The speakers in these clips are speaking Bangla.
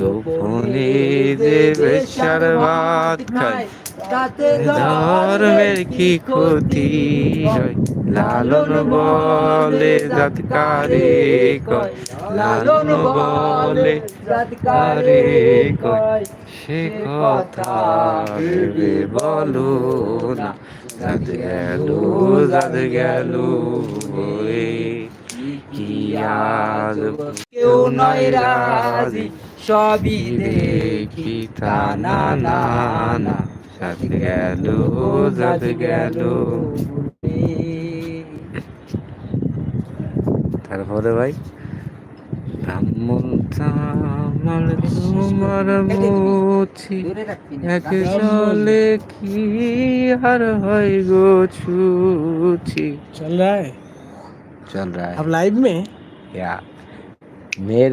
গোপনে ভাত খায় তাতে ধর্মের কি ক্ষতি হয়? লালন বলে জাতকারে কয় লালন বলে জাতকারে কয় সে কথা ভেবে বলো না জাত গেল জাত গেল কি আজ কেউ নয় রাজি সবই দেখি। তা না না না জাত গেল জাত গেল। তারপরে ভাই ব্রাহ্মণ চামাল তোমার মুছি এক চলে কি আর হয় গো ছুছি चल रहा है চল রা अब लाइव में या मेर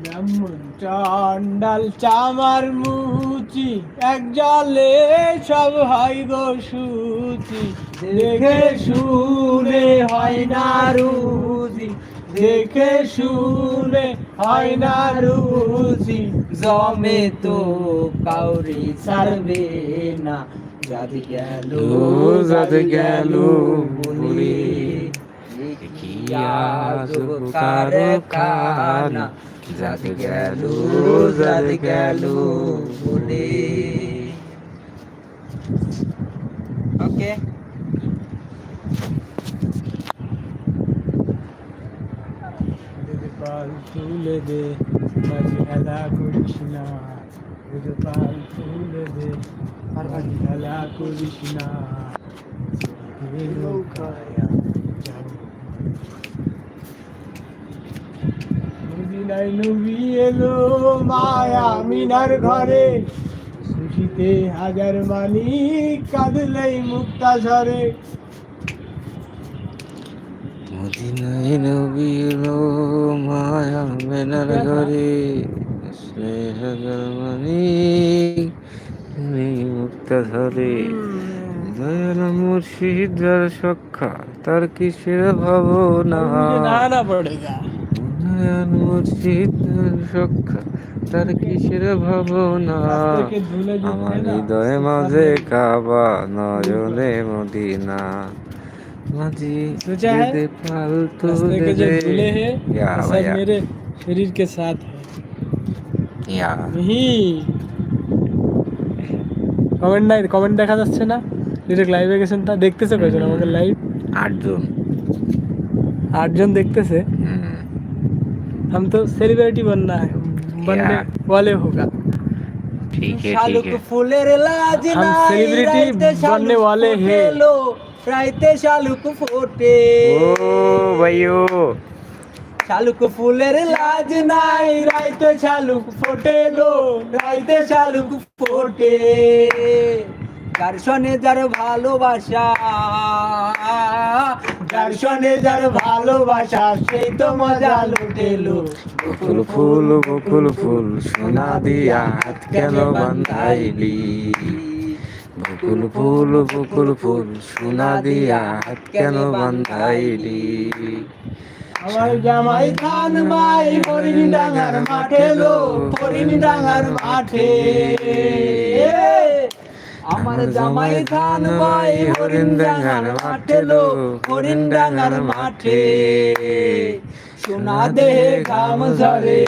ব্রাহ্মণ চন্ডাল চামার মুচি এক জলে সব হয় গো সুচি দেখে শুনে হয় না রুচি দেখে শুনে হয় না রুচি জমে তো কাউরি ছাড়বে না যাদি গেল যাদি গেল বলে কি আজব কারখানা যাদি গেল যাদি গেল বলে ওকে পাল তুলে দে মাঝে খেলা করিস না যদি পাল তুলে দে মাঝে করিস না নৌকায় আমার নবী এলো মায়া মিনার ঘরে? হাজার মানি কাঁদলেই মুক্তা ঝরে। মদিনায় নবী এলো মায়া মিনার ঘরে। মুর্শিদার সক্ষা তার কিসের ভাবনা? না সখ্যা তার কিসের ভাবনা? আমার হৃদয়ে মাঝে কাবা নয়নে মদিনা। মাঝি দে ফালতু দে দে या भैया मेरे কমেন্ট নাই কমেন্ট দেখা যাচ্ছে না। ডিরেক্ট লাইভে গেছেন তা দেখতেছে কয়জন? আমাদের লাইভ আটজন। আটজন দেখতেছে। হুম। हम तो सेलिब्रिटी बनना है बनने यार। वाले होगा ঠিক है শালুক ঠিক है ফুলের লাজ हम নাই celebrity রাইতে बनने শালুক वाले हैं। ফোটেলো, রাইতে শালুক ফোটে ও ভাইও শালুক ফুলের লাজ নাই রাইতে শালুক ফোটেলো রাইতে শালুক ফোটে যার সনে যার ভালোবাসা যার সনে যার ভালোবাসা সেই তো মজা লুটেলো বকুল ফুল বকুল ফুল সোনা দিয়া হাত কেন বান্ধাইলি? বকুল ফুল বকুল ফুল সোনা দিয়া হাত কেন বান্ধাইলি? আমার জামাই খান ভাই হরিণ ডাঙার মাঠে লো হরিণ ডাঙার মাঠে। আমার জামাই খান ভাই হরিণডাঙ্গার মাঠে লো হরিণডাঙ্গার মাঠে। সোনা দে গাম ঝরে।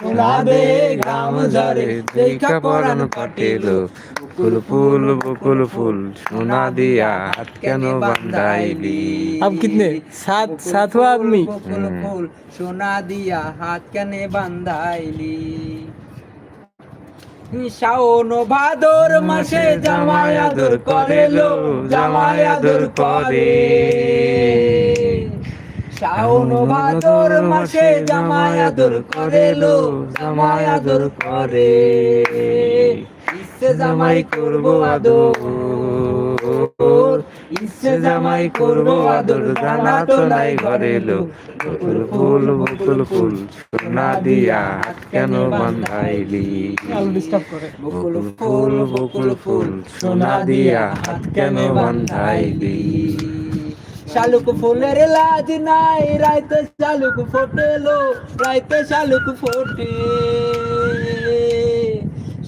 সোনা দে গাম ঝরে দেখা পড়ান কাটেলো বকুল ফুল বকুল ফুল সোনা দিয়া হাত কেন বান্ধাইলি? আপ কিতনে? সাত সাত আদমি। ফুল ফুল সোনা দিয়া হাত কেন বান্ধাইলি? শাওন ভাদর মাসে জামাই আদর করে লো জামাই আদর করে। শাওন ভাদর মাসে জামাই আদর করে লো জামাই আদর করে। ইচ্ছে জামাই করব আদর। ইচ্ছে জামাই করব আদর জানা তো নাই ঘরে লোক। বকুল ফুল বকুল ফুল সোনা দিয়া কেন বন্ধাইলি? বকুল ফুল বকুল ফুল সোনা দিয়া হাত কেন বান্ধাইলি? শালুক ফুলের লাজ নাই রাইতে শালুক ফোটেলো রাইতে শালুক ফোটে।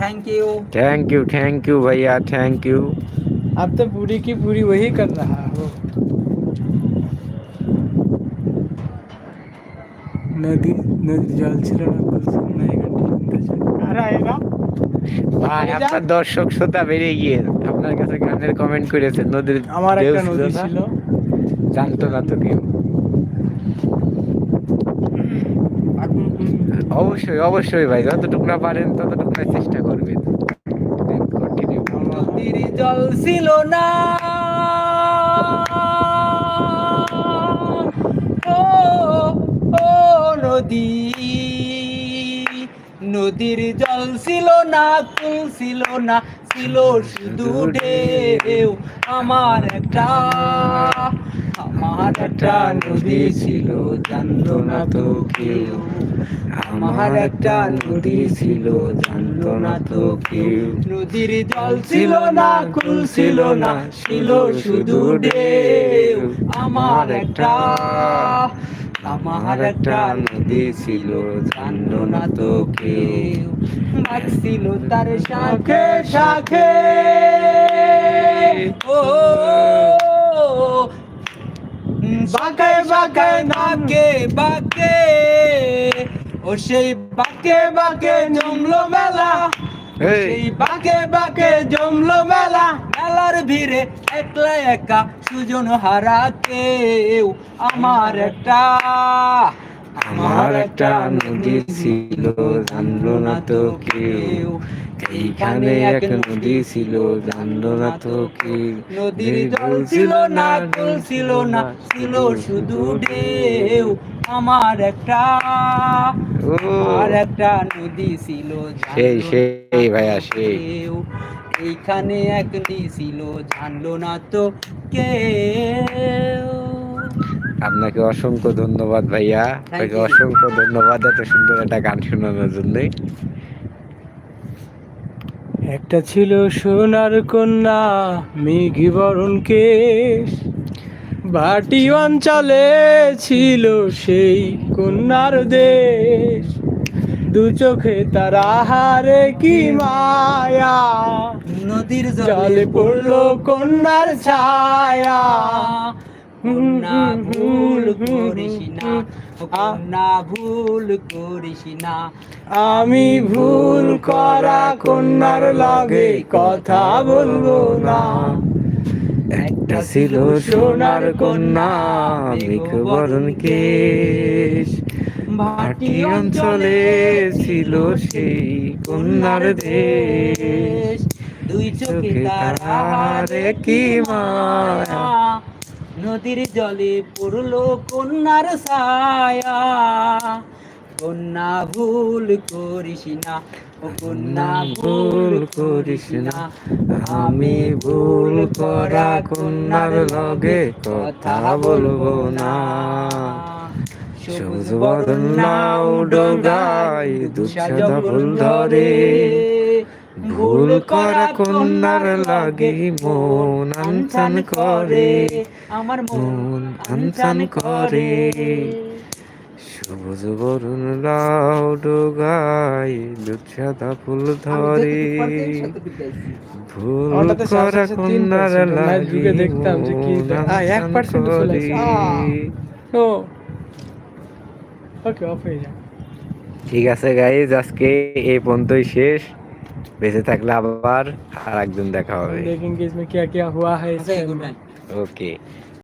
Thank you thank you thank you भैया थैंक यू अब तो पूरी की पूरी वही कर रहा हो নদী নদীর জল ছিল না কুলসুম নাই আরে আয়েগা ভাই আপনার দর্শক শ্রোতা বেড়ে গিয়ে আপনার কাছে গানের কমেন্ট করেছে নদীর আমার ঢেউ একটা নদী না? ছিল জানতো না তো কেউ অবশ্যই অবশ্যই ভাই, যতটুকু না পারেন ততটুকু না চেষ্টা করবেন। জল ছিল না। ও ও, নদী। নদীর জল ছিল না, কুল ছিল না। ছিল শুধু ঢেউ। আমার একটা আমার একটা নদী ছিল জানলো না তো কেউ আমার একটা নদী ছিল জানলো না তো কেউ নদীর জল ছিল না, কুল ছিল না, ছিল শুধু ঢেউ। আমার একটা আমার একটা নদী ছিল জানলো না তো কেউ ছিল তার শাখে শাখে ও। বাঁকে বাঁকে নাকে বাঁকে ও সেই বাঁকে বাঁকে জমলো মেলা। সেই বাঁকে বাঁকে জমলো মেলা মেলার ভিড়ে একলা একা সুজন হারা কেউ। আমার একটা আমার একটা নদী ছিল জানলো না তো কেউ। এইখানে এক নদী ছিল জানলো না তো কেউ। নদীর জল ছিল না জল ছিল না ছিল শুধু ঢেউ আমার একটা আর একটা নদী ছিল সেই সেই ভাইয়া সেই। এইখানে এক নদী ছিল জানলো না তো কেউ। আপনাকে অসংখ্য ধন্যবাদ ভাইয়া। আপনাকে অসংখ্য ধন্যবাদ এত সুন্দর একটা গান শোনানোর জন্য। একটা ছিল সোনার কন্যা মেঘি বরণ কেশ। ভাটি অঞ্চলে ছিল সেই কন্যার দেশ। দু চোখে তার আহারে কি মায়া? নদীর জলে পড়ল কন্যার ছায়া। কন্যা ভুল করিস না। কন্যা ভুল করিস না। আমি ভুল করা কন্যার লগে কথা বলব না। একটা ছিল সোনার কন্যা মেঘ বরণ কেশ। ভাটি অঞ্চলে ছিল সেই কন্যার দেশ। দুই চোখে তারারে কি মায়া। নদীর জলে পড়ল কন্যার ছায়া। কন্যা ভুল করিস না কন্যা ভুল করিস না। আমি ভুল করা কন্যার লগে কথা বলব না। সবুজ বদন নাও ডোগাই দুঃসাদা ফুল ধরে। ভুল করা কন্যার লাগে মন আনচান করে আমার মন আনচান করে। সবুজ বরুণ লাউ ডোগাই দুধ ফুল ভুল করা কন্যার লাগি এক পার্সেন্ট চলে ওকে অফ হয়ে ঠিক আছে গাইজ আজকে এই পর্যন্তই শেষ। বেঁচে থাকলে আবার আর একদিন দেখা হবে। ওকে